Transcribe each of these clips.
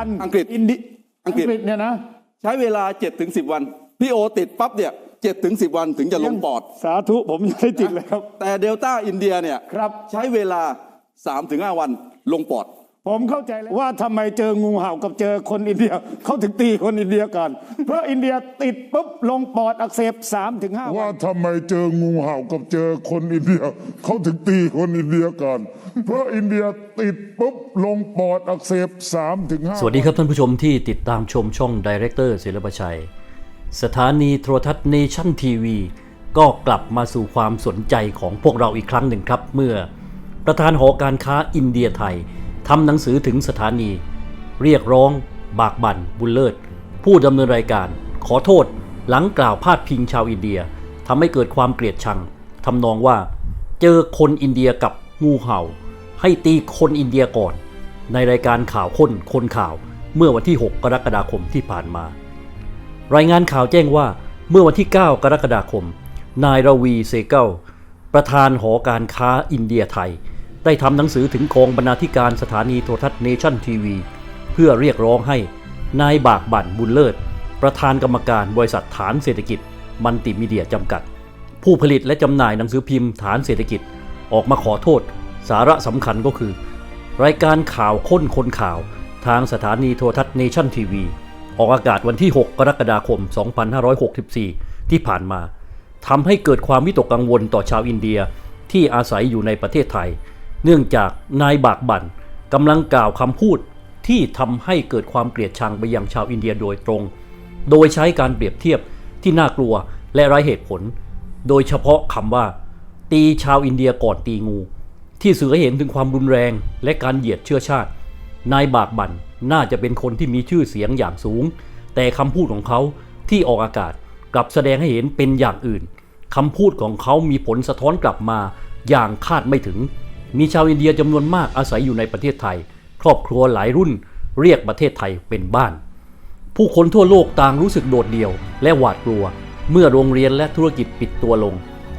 พันธ์อังกฤษอินเดียอังกฤษเนี่ยนะใช้เวลา7ถึง10วัน พี่โอติดปั๊บเนี่ย7ถึง10วันถึงจะลงปอด สาธุผมยังไม่ติดเลยครับ แต่เดลต้าอินเดียเนี่ยครับใช้เวลา3ถึง5วันลงปอด ผมเข้าใจแล้วว่าทำไมเจองูเห่ากับเจอคนอินเดียเขาถึงตีคนอินเดียกันเพราะอินเดียติดปุ๊บลงปอดอักเสบ3-5ถึง5ว่าวันทำไมเจองูเห่ากับเจอคนอินเดียเขาถึงตีคนอินเดียกันเพราะอินเดียติดปุ๊บลงปอดอักเสบ3ถึง5สวัสดีครับท่านผู้ชมที่ติดตามชมช่องดีเรคเตอร์ศิลปชัย สถานีโทรทัศน์เนชั่นทีวีก็กลับมาสู่ความสนใจของพวกเราอีกครั้งหนึ่งครับ เมื่อประธานหอการค้าอินเดียไทย ทำหนังสือถึงสถานี เรียกร้อง บากบั่น บุญเลิศ ผู้ดำเนินรายการ ขอโทษ หลังกล่าวพาดพิงชาวอินเดียทำให้เกิดความเกลียดชังทำนองว่า เจอคนอินเดียกับงูเห่า ให้ตีคนอินเดียก่อน ในรายการข่าวค้นคนข่าวเมื่อวันที่ 6 กรกฎาคมที่ผ่านมา รายงานข่าวแจ้งว่าเมื่อวันที่ 9 กรกฎาคม นายรวีเซเกลประธานหอการค้าอินเดียไทย ได้ทำหนังสือถึงกองบรรณาธิการสถานีโทรทัศน์เนชั่นทีวีเพื่อเรียกร้องให้นายบากบั่นบุญเลิศ ประธานกรรมการบริษัทฐานเศรษฐกิจ มันติมีเดียจำกัด ผู้ผลิตและจำหน่ายหนังสือพิมพ์ฐานเศรษฐกิจ ออกมาขอโทษ สาระสำคัญก็คือ รายการข่าวค้นคนข่าว ทางสถานีโทรทัศน์เนชั่นทีวีออกอากาศวันที่ 6 กรกฎาคม 2564 ที่ผ่านมาทำให้เกิดความวิตกกังวลต่อชาวอินเดียที่อาศัยอยู่ในประเทศไทย เนื่องจากนายบากบั่นกำลังกล่าวคำพูดที่ทำให้เกิดความเกลียดชังไปยังชาวอินเดียโดยตรง โดยใช้การเปรียบเทียบที่น่ากลัวและไร้เหตุผล โดยเฉพาะคำว่า ตีชาวอินเดียก่อนตีงู ที่สื่อให้เห็นถึงความรุนแรงและการเหยียดเชื้อชาติ นายบากบั่นน่าจะเป็นคนที่มีชื่อเสียงอย่างสูง แต่คำพูดของเขาที่ออกอากาศกลับแสดงให้เห็นเป็นอย่างอื่นคำพูดของเขามีผลสะท้อนกลับมาอย่างคาดไม่ถึง มีชาวอินเดียจำนวนมากอาศัยอยู่ในประเทศไทย ครอบครัวหลายรุ่นเรียกประเทศไทยเป็นบ้าน ผู้คนทั่วโลกต่างรู้สึกโดดเดี่ยว และหวาดกลัว เมื่อโรงเรียนและธุรกิจปิดตัวลง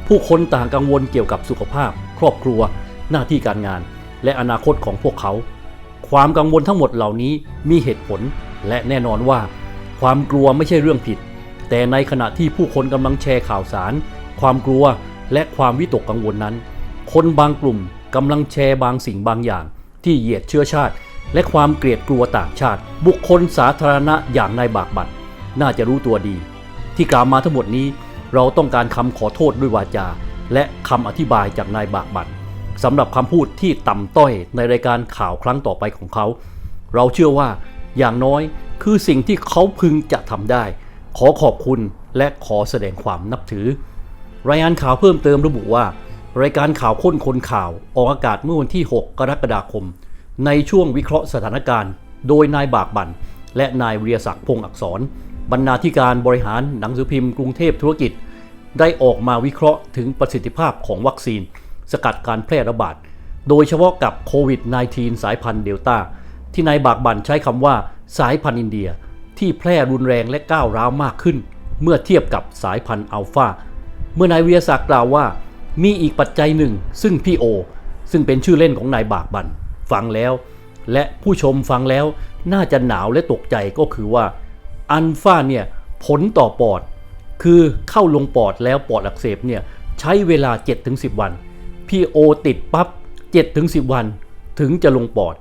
ผู้คนต่างกังวลเกี่ยวกับสุขภาพ ครอบครัว หน้าที่การงาน และอนาคตของพวกเขา ความกังวลทั้งหมดเหล่านี้มีเหตุผลและแน่นอนว่า ความกลัวไม่ใช่เรื่องผิด แต่ในขณะที่ผู้คนกำลังแชร์ข่าวสาร ความกลัวและความวิตกกังวลนั้น คนบางกลุ่ม กำลังแชร์บางสิ่งบางอย่าง ที่เหยียดเชื้อชาติ และความเกลียดกลัวต่างชาติ บุคคลสาธารณะอย่างนายบากบั่นน่าจะรู้ตัวดี ที่กล่าวมาทั้งหมดนี้ เราต้องการคำขอโทษด้วยวาจา และคำอธิบายจากนายบากบั่นสำหรับคำพูดที่ต่ำต้อยในรายการข่าวครั้งต่อไปของเขา เราเชื่อว่าอย่างน้อยคือสิ่งที่เขาพึงจะทำได้ ขอขอบคุณและขอแสดงความนับถือ รายงานข่าวเพิ่มเติมระบุว่า รายการข่าวค้นคนข่าว ออกอากาศเมื่อวันที่ 6 กรกฎาคม ในช่วงวิเคราะห์สถานการณ์ โดยนายบากบั่นและนายวิริยศักดิ์พงศ์อักษร บรรณาธิการบริหารหนังสือพิมพ์กรุงเทพธุรกิจ ได้ออกมาวิเคราะห์ถึงประสิทธิภาพของวัคซีน สกัดการแพร่ระบาด โดยเฉพาะกับโควิด -19 สายพันธุ์เดลต้าที่นายบากบั่นใช้คำว่าสายพันธุ์อินเดีย ที่แพร่รุนแรงและก้าวร้าวมากขึ้น เมื่อเทียบกับสายพันธุ์อัลฟาเมื่อนายเวิทยศักดิ์กล่าวว่า มีอีกปัจจัยหนึ่ง ซึ่งพี่โอ ซึ่งเป็นชื่อเล่นของนายบากบันฟังแล้ว และผู้ชมฟังแล้วน่าจะหนาวและตกใจก็คือว่า อัลฟาเนี่ยผลต่อปอด คือเข้าลงปอดแล้วปอดอักเสบเนี่ยใช้เวลา 7-10 วัน พี่โอติดปั๊บ 7-10 วันถึงจะลงปอด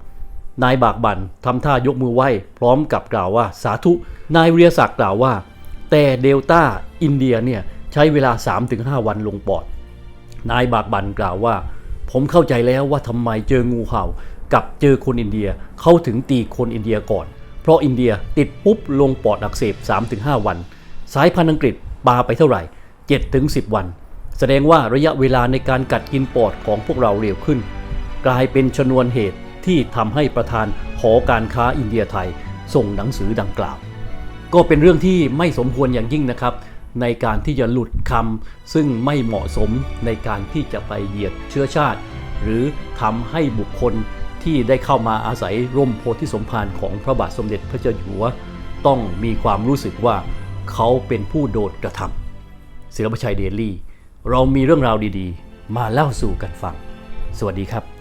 นายบากบันทำท่ายกมือไหว้ พร้อมกับกล่าวว่าสาธุ นายวิริยศักดิ์กล่าวว่า แต่เดลต้าอินเดียเนี่ยใช้เวลา 3-5 วันลงปอด นายบากบันกล่าวว่า ผมเข้าใจแล้วว่าทำไมเจองูเห่า กับเจอคนอินเดียเขาถึงตีคนอินเดียก่อน เพราะอินเดียติดปุ๊บลงปอดอักเสบ 3-5 วัน สายพันธุ์อังกฤษปาไปเท่าไหร่ 7-10 วัน แสดงว่าระยะเวลาในการกัดกินปอดของพวกเราเร็วขึ้น กลายเป็นชนวนเหตุที่ทำให้ประธานหอการค้าอินเดียไทย ส่งหนังสือดังกล่าว ก็เป็นเรื่องที่ไม่สมควรอย่างยิ่งนะครับ ในการที่จะหลุดคำซึ่งไม่เหมาะสมในการที่จะไปเหยียดเชื้อชาติ หรือทำให้บุคคลที่ได้เข้ามาอาศัยร่มโพธิสมภารของพระบาทสมเด็จพระเจ้าอยู่หัวต้องมีความรู้สึกว่าเขาเป็นผู้โดดกระทำเสือประชัยเดลี่ เรามีเรื่องราวดีๆ มาเล่าสู่กันฟัง สวัสดีครับ